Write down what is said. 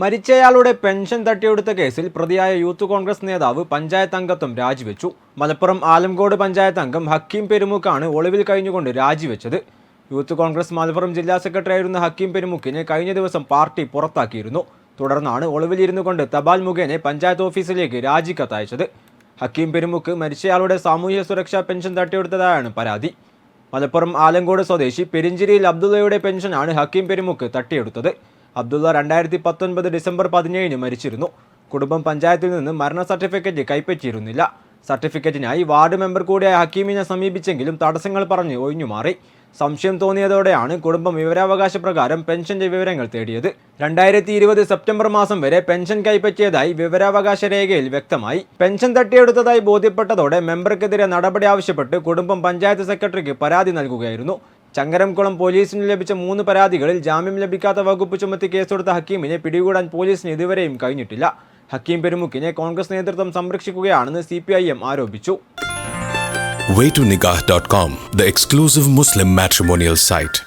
മരിച്ചയാളുടെ പെൻഷൻ തട്ടിയെടുത്ത കേസിൽ പ്രതിയായ യൂത്ത് കോൺഗ്രസ് നേതാവ് പഞ്ചായത്ത് അംഗത്വം രാജിവെച്ചു. മലപ്പുറം ആലംകോട് പഞ്ചായത്ത് അംഗം ഹക്കീം പെരുമുക്കാണ് ഒളിവിൽ കഴിഞ്ഞുകൊണ്ട് രാജിവെച്ചത്. യൂത്ത് കോൺഗ്രസ് മലപ്പുറം ജില്ലാ സെക്രട്ടറി ആയിരുന്ന ഹക്കീം പെരുമുക്കിനെ കഴിഞ്ഞ ദിവസം പാർട്ടി പുറത്താക്കിയിരുന്നു. തുടർന്നാണ് ഒളിവിലിരുന്നു കൊണ്ട് തപാൽ മുഖേന പഞ്ചായത്ത് ഓഫീസിലേക്ക് രാജിക്കത്തയച്ചത് ഹക്കീം പെരുമുക്ക് മരിച്ചയാളുടെ സാമൂഹ്യ സുരക്ഷാ പെൻഷൻ തട്ടിയെടുത്തതായാണ് പരാതി. മലപ്പുറം ആലങ്കോട് സ്വദേശി പെരിഞ്ചിരിയിൽ അബ്ദുള്ളയുടെ പെൻഷനാണ് ഹക്കീം പെരുമുക്ക് തട്ടിയെടുത്തത്. അബ്ദുള്ള രണ്ടായിരത്തി പത്തൊൻപത് ഡിസംബർ പതിനേഴിന് മരിച്ചിരുന്നു. കുടുംബം പഞ്ചായത്തിൽ നിന്ന് മരണ സർട്ടിഫിക്കറ്റ് കൈപ്പറ്റിയിരുന്നില്ല. സർട്ടിഫിക്കറ്റിനായി വാർഡ് മെമ്പർ കൂടിയായ ഹക്കീമിനെ സമീപിച്ചെങ്കിലും തടസ്സങ്ങൾ പറഞ്ഞ് ഒഴിഞ്ഞുമാറി സംശയം തോന്നിയതോടെയാണ് കുടുംബം വിവരാവകാശ പ്രകാരം പെൻഷന്റെ വിവരങ്ങൾ തേടിയത്. രണ്ടായിരത്തി ഇരുപത് സെപ്റ്റംബർ മാസം വരെ പെൻഷൻ കൈപ്പറ്റിയതായി വിവരാവകാശ രേഖയിൽ വ്യക്തമായി. പെൻഷൻ തട്ടിയെടുത്തതായി ബോധ്യപ്പെട്ടതോടെ മെമ്പർക്കെതിരെ നടപടി ആവശ്യപ്പെട്ട് കുടുംബം പഞ്ചായത്ത് സെക്രട്ടറിക്ക് പരാതി നൽകുകയായിരുന്നു. ചങ്ങരംകുളം പോലീസിന് ലഭിച്ച മൂന്ന് പരാതികളിൽ ജാമ്യം ലഭിക്കാത്ത വകുപ്പ് ചുമത്തി കേസെടുത്ത ഹക്കീമിനെ പിടികൂടാൻ പോലീസിന് ഇതുവരെയും കഴിഞ്ഞിട്ടില്ല ഹക്കീം പെരുമുക്കിനെ കോൺഗ്രസ് നേതൃത്വം സംരക്ഷിക്കുകയാണെന്ന് സി ആരോപിച്ചു waytonikah.com, the exclusive Muslim matrimonial site.